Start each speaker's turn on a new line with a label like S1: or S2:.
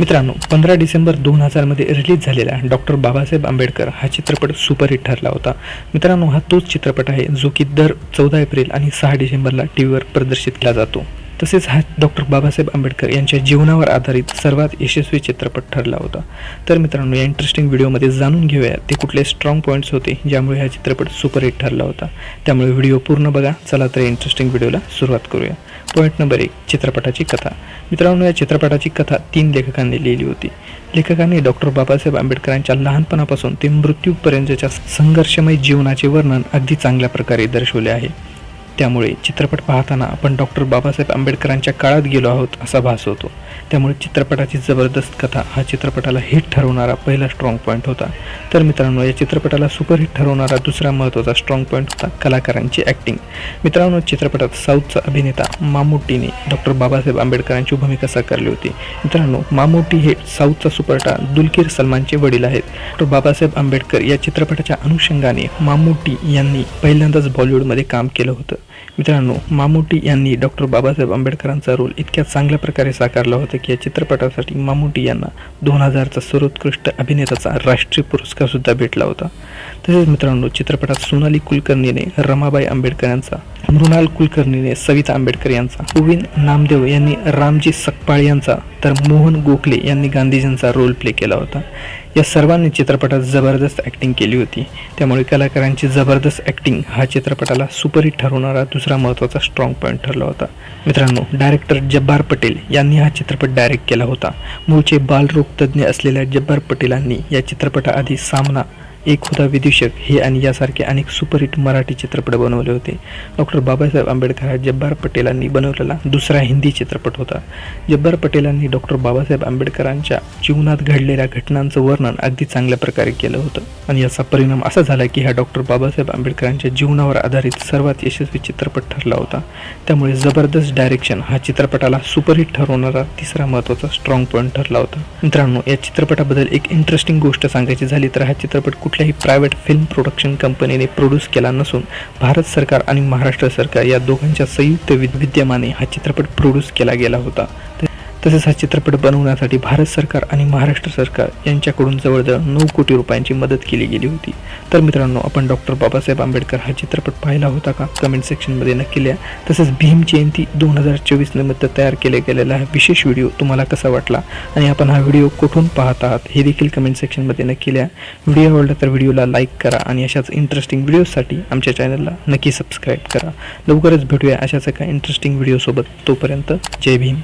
S1: मित्रांनो पंधरा डिसेंबर दोन हजारमध्ये रिलीज झालेला डॉक्टर बाबासाहेब आंबेडकर हा चित्रपट सुपरहिट ठरला होता. मित्रांनो हा तोच चित्रपट आहे जो की दर चौदा एप्रिल आणि सहा डिसेंबरला टी व्हीवर प्रदर्शित केला जातो. तसेच हा डॉक्टर बाबासाहेब आंबेडकर यांच्या जीवनावर आधारित सर्वात यशस्वी चित्रपट ठरला होता. तर मित्रांनो या इंटरेस्टिंग व्हिडिओमध्ये जाणून घेऊया ते कुठले स्ट्रॉंग पॉईंट्स होते ज्यामुळे हा चित्रपट सुपरहिट ठरला होता. त्यामुळे व्हिडिओ पूर्ण बघा. चला तर इंटरेस्टिंग व्हिडिओला सुरुवात करूया. पॉईंट नंबर एक चित्रपटाची कथा. मित्रांनो या चित्रपटाची कथा तीन लेखकांनी लिहिली होती. लेखकांनी डॉक्टर बाबासाहेब आंबेडकरांच्या लहानपणापासून ते मृत्यूपर्यंतच्या संघर्षमय जीवनाचे वर्णन अगदी चांगल्या प्रकारे दर्शवले आहे. त्यामुळे चित्रपट पाहताना आपण डॉक्टर बाबासाहेब आंबेडकरांच्या काळात गेलो आहोत असा भास होतो. त्यामुळे चित्रपटाची जबरदस्त कथा हा चित्रपटाला हिट ठरवणारा पहिला स्ट्रॉंग पॉईंट होता. तर मित्रांनो या चित्रपटाला सुपरहिट ठरवणारा दुसरा महत्त्वाचा स्ट्रॉंग पॉईंट होता कलाकारांची ॲक्टिंग मित्रांनो चित्रपटात साऊथचा अभिनेता मामोटीने डॉक्टर बाबासाहेब आंबेडकरांची भूमिका साकारली होती. मित्रांनो मामोटी हे साऊथचा सुपरस्टार दुलकीर सलमानचे वडील आहेत. डॉक्टर बाबासाहेब आंबेडकर या चित्रपटाच्या अनुषंगाने मामोटी यांनी पहिल्यांदाच बॉलिवूडमध्ये काम केलं होतं. मित्रांनो मामुटी यांनी डॉक्टर बाबासाहेब आंबेडकरांचा रोल इतक्या चांगल्या प्रकारे साकारला होता की या चित्रपटासाठी मामुटी यांना दोन हजारचा सर्वोत्कृष्ट अभिनेताचा राष्ट्रीय पुरस्कार सुद्धा भेटला होता. तसेच मित्रांनो चित्रपटात सोनाली कुलकर्णीने रमाबाई आंबेडकर यांचा मृणाल कुलकर्णीने सविता आंबेडकर यांचा गोविंद नामदेव यांनी रामजी सकपाळ यांचा तर मोहन गोखले यांनी गांधीजींचा रोल प्ले केला होता. या सर्वांनी चित्रपटात जबरदस्त ॲक्टिंग केली होती. त्यामुळे कलाकारांची जबरदस्त ॲक्टिंग हा चित्रपटाला सुपरहिट ठरवणारा दुसरा महत्त्वाचा स्ट्रॉंग पॉईंट ठरला होता. मित्रांनो डायरेक्टर जब्बार पटेल यांनी हा चित्रपट डायरेक्ट केला होता. मूळचे बालरोग तज्ज्ञ असलेल्या जब्बार पटेलांनी या चित्रपटाआधी सामना एक होता विदूषक हे आणि यासारखे अनेक सुपरहिट मराठी चित्रपट बनवले होते. डॉक्टर बाबासाहेब आंबेडकर हा जब्बार पटेलांनी बनवलेला दुसरा हिंदी चित्रपट होता. जब्बार पटेलांनी डॉक्टर बाबासाहेब आंबेडकरांच्या जीवनात घडलेल्या घटनांचं वर्णन अगदी चांगल्या प्रकारे केलं होतं. आणि याचा परिणाम असा झाला की हा डॉक्टर बाबासाहेब आंबेडकरांच्या जीवनावर आधारित सर्वात यशस्वी चित्रपट ठरला होता. त्यामुळे जबरदस्त डायरेक्शन हा चित्रपटाला सुपरहिट ठरवणारा तिसरा महत्त्वाचा स्ट्रॉंग पॉईंट ठरला होता. मित्रांनो या चित्रपटाबद्दल एक इंटरेस्टिंग गोष्ट सांगायची झाली तर हा चित्रपट कुठल्याही प्रायव्हेट फिल्म प्रोडक्शन कंपनीने प्रोड्यूस केला नसून भारत सरकार आणि महाराष्ट्र सरकार या दोघांच्या संयुक्त विद्यमाने हा चित्रपट प्रोड्यूस केला गेला होता. तसेच हा चित्रपट बनवण्यासाठी भारत सरकार आणि महाराष्ट्र सरकार यांच्याकडून जवळजवळ नऊ कोटी रुपयांची मदत केली गेली होती. तर मित्रांनो आपण डॉक्टर बाबासाहेब आंबेडकर हा चित्रपट पाहिला होता का? कमेंट सेक्शनमध्ये नक्की लिहा. तसेच भीम जयंती दोन हजार चोवीस निमित्त तयार केल्या गेलेला हा विशेष व्हिडिओ तुम्हाला कसा वाटला? आणि आपण हा व्हिडिओ कुठून पाहत आहात हे देखील कमेंट सेक्शनमध्ये नक्की लिहा. व्हिडिओ आवडला तर व्हिडिओला लाईक करा आणि अशाच इंटरेस्टिंग व्हिडिओसाठी आमच्या चॅनलला नक्की सबस्क्राईब करा. लवकरच भेटूया अशाच एका इंटरेस्टिंग व्हिडिओसोबत. तोपर्यंत जय भीम.